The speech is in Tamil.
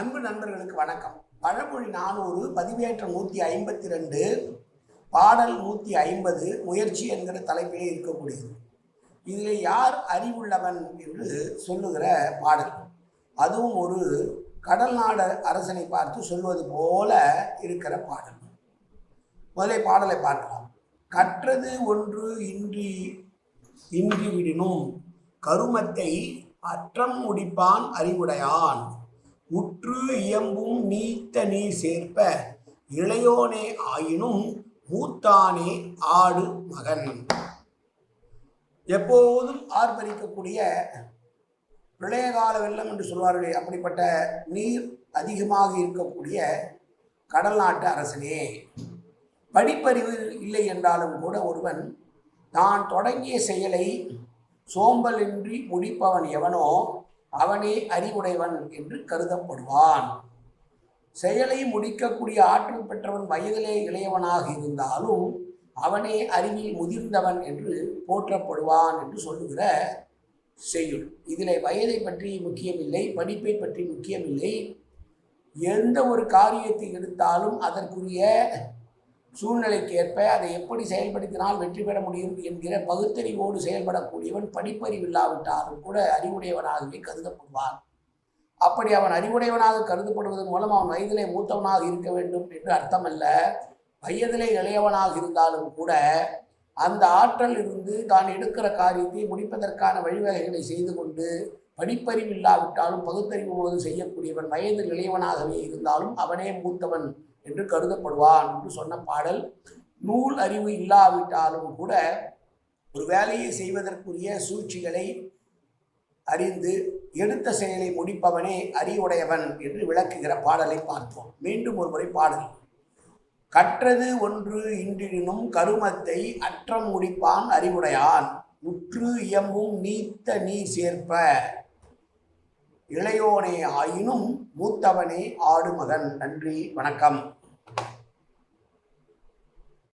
அன்பு நண்பர்களுக்கு வணக்கம். பழமொழி நானூறு பதிவேற்றம் நூற்றி ஐம்பத்தி ரெண்டு பாடல் நூற்றி ஐம்பது முயற்சி என்கிற தலைப்பிலே இருக்கக்கூடியது. இதில் யார் அறிவுள்ளவன் என்று சொல்லுகிற பாடல். அதுவும் ஒரு கடல் நாடு அரசனை பார்த்து சொல்வது போல இருக்கிற பாடல். முதலே பாடலை பார்க்கலாம். கற்றது ஒன்று இன்றி இன்றி விடினும் கருமத்தை அற்றம் முடிப்பான் அறிவுடையான். உற்று இயம்பும் நீத்த நீர் சேர்ப்ப. இளையோனே ஆயினும் மூத்தானே ஆடு மகன். எப்போதும் ஆர்ப்பரிக்கக்கூடிய பிரளயகால வெள்ளம் என்று சொல்வார்களே அப்படிப்பட்ட நீர் அதிகமாக இருக்கக்கூடிய கடல் நாட்டு அரசனே. படிப்பறிவு இல்லை என்றாலும் கூட ஒருவன் தான் தொடங்கிய செயலை சோம்பலின்றி முடிப்பவன் எவனோ அவனே அறிவுடையவன் என்று கருதப்படுவான். செயலை முடிக்கக்கூடிய ஆற்றல் பெற்றவன் வயதிலே இளையவனாக இருந்தாலும் அவனே அறிவில் முதிர்ந்தவன் என்று போற்றப்படுவான் என்று சொல்லுகிற செய்யுள். இதில் வயதை பற்றி முக்கியமில்லை படிப்பை பற்றி முக்கியமில்லை. எந்த ஒரு காரியத்தை எடுத்தாலும் அதற்குரிய சூழ்நிலைக்கு ஏற்ப அதை எப்படி செயல்படுத்தினால் வெற்றி பெற முடியும் என்கிற பகுத்தறிவோடு செயல்படக்கூடியவன் படிப்பறிவில்லாவிட்டாலும் கூட அறிவுடையவனாகவே கருதப்படுவான். அப்படி அவன் அறிவுடையவனாக கருதப்படுவதன் மூலம் அவன் வயதிலே மூத்தவனாக இருக்க வேண்டும் என்று அர்த்தமல்ல. வயதிலே இளையவனாக இருந்தாலும் கூட அந்த ஆற்றல் இருந்து தான் எடுக்கிற காரியத்தை முடிப்பதற்கான வழிவகைகளை செய்து கொண்டு படிப்பறிவு இல்லாவிட்டாலும் பகுத்தறிவு போது செய்யக்கூடியவன் வயதில் இளையவனாகவே இருந்தாலும் அவனே மூத்தவன். என்று கருதப்படுவான் என்று சொன்ன பாடல். நூல் அறிவு இல்லாவிட்டாலும் கூட ஒரு வேலையை செய்வதற்குரிய சூழ்ச்சிகளை அறிந்து எடுத்த செயலை முடிப்பவனே அறிவுடையவன் என்று விளக்குகிற பாடலை பார்ப்போம். மீண்டும் ஒரு முறை பாடல். கற்றது ஒன்று இன்றினும் கருமத்தை அற்றம் முடிப்பான் அறிவுடையான். உற்று இயம்பும் நீத்த நீ சேர்ப்ப. இளையோனே ஆயினும் மூத்தவனே ஆடு மகன் நன்றி வணக்கம்.